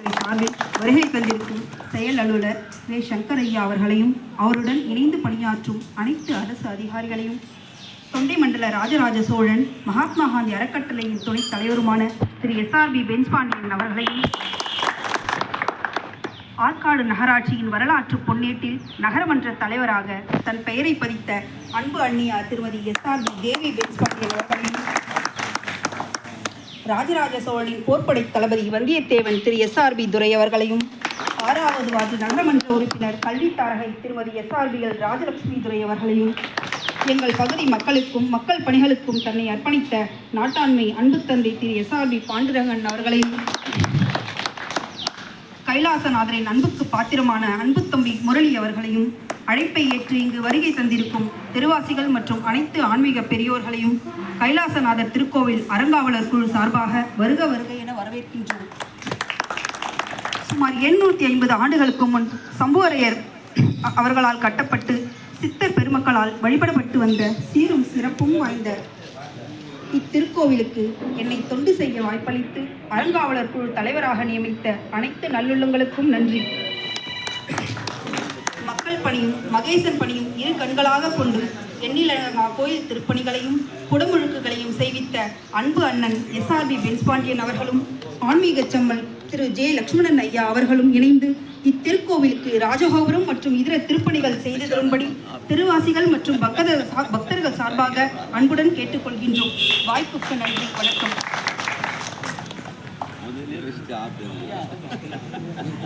அறக்கட்டளை சார்பில் வருகை தந்திருக்கும் செயல் அலுவலர் ரே சங்கரையா அவர்களையும் அவருடன் இணைந்து பணியாற்றும் அனைத்து அரசு அதிகாரிகளையும் தொண்டை மண்டல ராஜராஜ சோழன் மகாத்மா காந்தி அறக்கட்டளையின் துணைத் தலைவருமான திரு. எஸ்ஆர்பி பென்ஸ்பாண்டியன் அவர்களையும் ஆற்காடு நகராட்சியின் வரலாற்று பொன்னேட்டில் நகரமன்ற தலைவராக தன் பெயரை பதித்த அன்பு அண்ணியார் திருமதி எஸ்ஆர்பி தேவி பென்ஸ்பாண்டியன் அவர்களையும் ராஜராஜ சோழனின் போர்ப்படை தளபதி வந்தியத்தேவன் திரு எஸ்ஆர்பி துரை அவர்களையும் ஆறாவது வார்டு நகரமன்ற உறுப்பினர் கல்வித்தாரகை திருமதி எஸ்ஆர்பிஎல் ராஜலட்சுமி துரை அவர்களையும் எங்கள் பகுதி மக்களுக்கும் மக்கள் பணிகளுக்கும் தன்னை அர்ப்பணித்த நாட்டாண்மை அன்பு தந்தை திரு எஸ்ஆர்பி பாண்டுரங்கன் அவர்களையும் கைலாசநாதரின் அன்புக்கு பாத்திரமான அன்பு தம்பி முரளி அவர்களையும் அழைப்பை ஏற்று இங்கு வருகை தந்திருக்கும் தெருவாசிகள் மற்றும் அனைத்து ஆன்மீக பெரியோர்களையும் கைலாசநாதர் திருக்கோவில் அறங்காவலர் குழு சார்பாக வருக வருக என வரவேற்கின்றோம். சுமார் எண்ணூற்றி ஐம்பது ஆண்டுகளுக்கு முன் சம்புவரையர் அவர்களால் கட்டப்பட்டு சித்தர் பெருமக்களால் வழிபடப்பட்டு வந்த சீரும் சிறப்பும் வாய்ந்த இத்திருக்கோவிலுக்கு என்னை தொண்டு செய்ய வாய்ப்பளித்து அறங்காவலர் குழு தலைவராக நியமித்த அனைத்து நல்லுள்ளங்களுக்கும் நன்றி. மக்கள் பணியும் மகேசன் பணியும் இரு கண்களாக கொண்டு எண்ணிலடங்கா கோயில் திருப்பணிகளையும் குடமுழுக்குகளையும் செய்வித்த அன்பு அண்ணன் எஸ்ஆர்பி பென்ஸ்பாண்டியன் அவர்களும் ஆன்மீக செம்மல் திரு ஜே லக்ஷ்மணன் ஐயா அவர்களும் இணைந்து இத்திருக்கோவிலுக்கு ராஜகோபுரம் மற்றும் இதர திருப்பணிகள் செய்து தரும்படி திருவாசிகள் மற்றும் பக்தர் பக்தர்கள் சார்பாக அன்புடன் கேட்டுக்கொள்கின்றோம். வாய்ப்புக்கு நன்றி வணக்கம்.